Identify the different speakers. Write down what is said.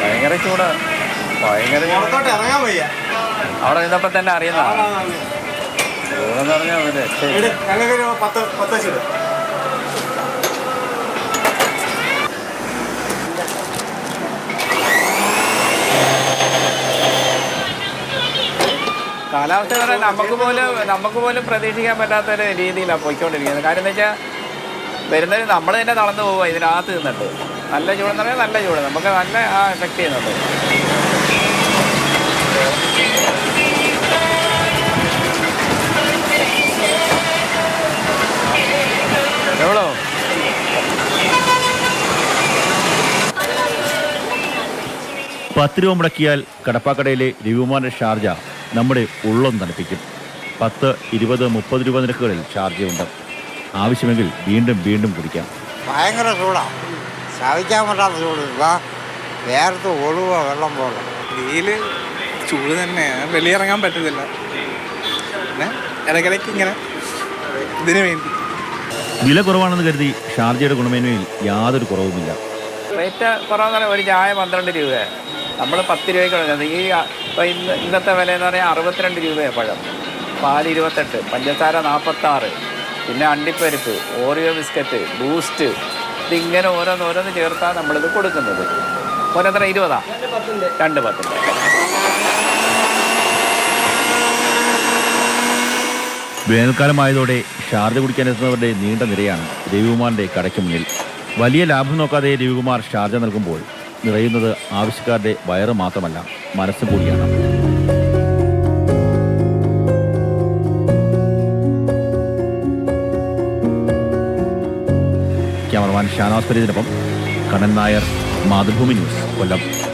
Speaker 1: ഭയങ്കര ചൂട്. ഭയങ്കര അവിടെ നിന്നപ്പോ തന്നെ അറിയുന്ന ചൂടെന്ന് പറഞ്ഞാൽ
Speaker 2: പത്ത് പത്ത് ചൂട്
Speaker 1: കാലാവസ്ഥ പറയാൻ നമുക്ക് പോലും നമുക്ക് പോലും പ്രതീക്ഷിക്കാൻ പറ്റാത്ത ഒരു രീതിയിലാണ് പോയിക്കൊണ്ടിരിക്കുന്നത്. കാര്യം എന്താ വെച്ചാൽ വരുന്നവർ നമ്മൾ തന്നെ തളർന്നു പോവുക ഇതിനകത്ത് നിന്നിട്ട്. നല്ല ചൂടെന്ന് പറഞ്ഞാൽ നല്ല ചൂട്. നമുക്ക് നല്ല ആ എഫക്റ്റ് ചെയ്യുന്നുണ്ട്. എവളോ
Speaker 3: പത്ത് രൂപ മുടക്കിയാൽ കടപ്പാക്കടയിലെ രവികുമാറിന്റെ ഷാർജ നമ്മുടെ ഉള്ളം തണുപ്പിക്കും. പത്ത് ഇരുപത് മുപ്പത് രൂപ നിരക്കുകളിൽ ഷാർജയുണ്ട്. ആവശ്യമെങ്കിൽ വീണ്ടും വീണ്ടും കുടിക്കാം.
Speaker 4: ഭയങ്കര ചൂടാ. സഹിക്കാൻ പറ്റാത്ത ചൂട് ഇതാ വേർത്ത് ഒഴുവ വെള്ളം പോലെ.
Speaker 5: വെയിൽ ചൂട് തന്നെ വെളിയിറങ്ങാൻ പറ്റത്തില്ല. പിന്നെ ഇടയ്ക്കിടയ്ക്ക് ഇങ്ങനെ ഇതിനു വേണ്ടി.
Speaker 3: വില കുറവാണെന്ന് കരുതി ഷാർജയുടെ ഗുണമേന്മയിൽ യാതൊരു കുറവുമില്ല.
Speaker 1: റേറ്റ് കുറവെന്ന് പറഞ്ഞാൽ ഒരു ചായ പന്ത്രണ്ട് രൂപ നമ്മൾ പത്ത് രൂപയ്ക്ക് കൊടുക്കുന്നത്. ഈ ഇന്ന് ഇന്നത്തെ വില എന്ന് പറഞ്ഞാൽ അറുപത്തിരണ്ട് രൂപയാണ് പഴം. പാൽ ഇരുപത്തെട്ട് പഞ്ചസാര നാൽപ്പത്താറ് പിന്നെ അണ്ടിപ്പരിപ്പ് ഓറിയോ ബിസ്ക്കറ്റ് ബൂസ്റ്റ് ഇതിങ്ങനെ ഓരോന്ന് ഓരോന്ന് ചേർത്താണ് നമ്മളിത് കൊടുക്കുന്നത്. ഓരോത്ര ഇരുപതാ? രണ്ട് പത്തിന്റെ.
Speaker 3: വേനൽക്കാലമായതോടെ ഷാർജ കുടിക്കാനെത്തുന്നവരുടെ നീണ്ട നിരയാണ് രവികുമാറിന്റെ കടയ്ക്ക് മുന്നിൽ. വലിയ ലാഭം നോക്കാതെ രവികുമാർ ഷാർജ നൽകുമ്പോൾ നിറയുന്നത് ആവശ്യക്കാരുടെ വയറ് മാത്രമല്ല മനസ്സും കൂടിയാണ്. ക്യാമറമാൻ ഷാനാസ് ഫരീദിനൊപ്പം കണ്ണൻ നായർ മാതൃഭൂമി ന്യൂസ് കൊല്ലം.